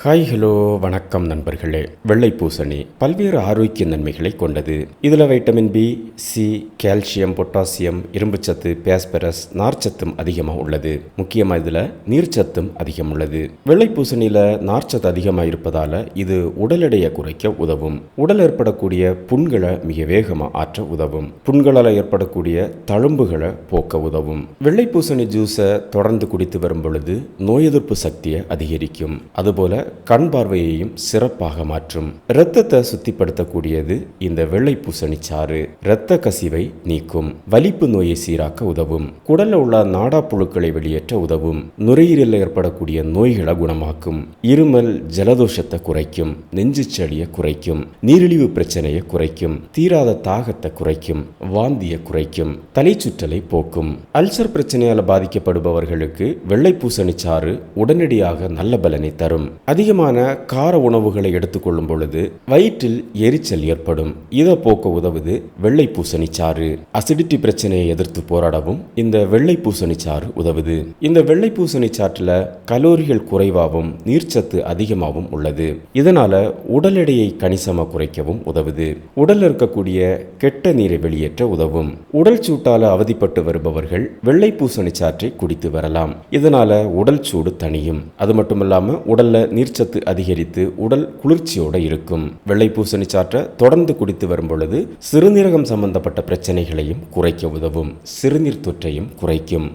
Hi hello வணக்கம் நண்பர்களே. வெள்ளை பூசணி பல்வேறு ஆரோக்கிய நன்மைகளை கொண்டது. இதில் vitamin B C calcium potassium இரும்புச்சத்து பேஸ்பரஸ் நார்ச்சத்தும் அதிகமாக உள்ளது. முக்கியமாக இதில் நீர்ச்சத்தும் அதிகம் உள்ளது. வெள்ளை பூசணியில் நார்ச்சத்து அதிகமாக இருப்பதால் இது உடல் எடையை குறைக்க உதவும். உடல் ஏற்படக்கூடிய புண்களை மிக வேகமாக ஆற்ற உதவும். புண்களால் ஏற்படக்கூடிய தழும்புகளை போக்க உதவும். வெள்ளை பூசணி ஜூஸை தொடர்ந்து குடித்து வரும் பொழுது நோய் எதிர்ப்பு சக்தியை அதிகரிக்கும். அதுபோல கண் பார்வையையும் சிறப்பாக மாற்றும். இரத்தத்தை சுத்திப்படுத்தக்கூடியது இந்த வெள்ளை பூசணி சாறு. இரத்த கசிவை நீக்கும். வலிப்பு நோயை சீராக்க உதவும். குடல்ல உள்ள நாடா புழுக்களை வெளியேற்ற உதவும். நுரையீரலில் ஏற்படக்கூடிய நோய்களை குணமாக்கும். இருமல் ஜலதோஷத்தை குறைக்கும். நெஞ்சு சளியை குறைக்கும். நீரிழிவு பிரச்சனையை குறைக்கும். தீராத தாகத்தை குறைக்கும். வாந்தியை குறைக்கும். தலைச்சுற்றலை போக்கும். அல்சர் பிரச்சனையால் பாதிக்கப்படுபவர்களுக்கு வெள்ளை பூசணி சாறு உடனடியாக நல்ல பலனை தரும். அதிகமான கார உணவுகளை எடுத்துக்கொள்ளும் பொழுது வயிற்றில் எரிச்சல் ஏற்படும். இதை போக்க உதவுது வெள்ளை பூசணி சாறு. அசிடிட்டி பிரச்சனையை எதிர்த்து போராடவும் இந்த வெள்ளை பூசணி சாறு உதவுது. இந்த வெள்ளை பூசணி சாற்றில் கலோரிகள் குறைவாகவும் நீர்ச்சத்து அதிகமாகவும் உள்ளது. இதனால உடல் எடையை கணிசமாக குறைக்கவும் உதவுது. உடல் இருக்கக்கூடிய கெட்ட நீரை வெளியேற்ற உதவும். உடல் சூட்டால அவதிப்பட்டு வருபவர்கள் வெள்ளை பூசணி சாற்றை குடித்து வரலாம். இதனால உடல் சூடு தணியும். அது மட்டும் இல்லாம உடல்ல நீர்ச்சத்து அதிகரித்து உடல் குளிர்ச்சியோடு இருக்கும். வெள்ளை பூசணி சாற்றை தொடர்ந்து குடித்து வரும் பொழுது சிறுநீரகம் சம்பந்தப்பட்ட பிரச்சனைகளையும் குறைக்க உதவும். சிறுநீர் தொற்றையும் குறைக்கும்.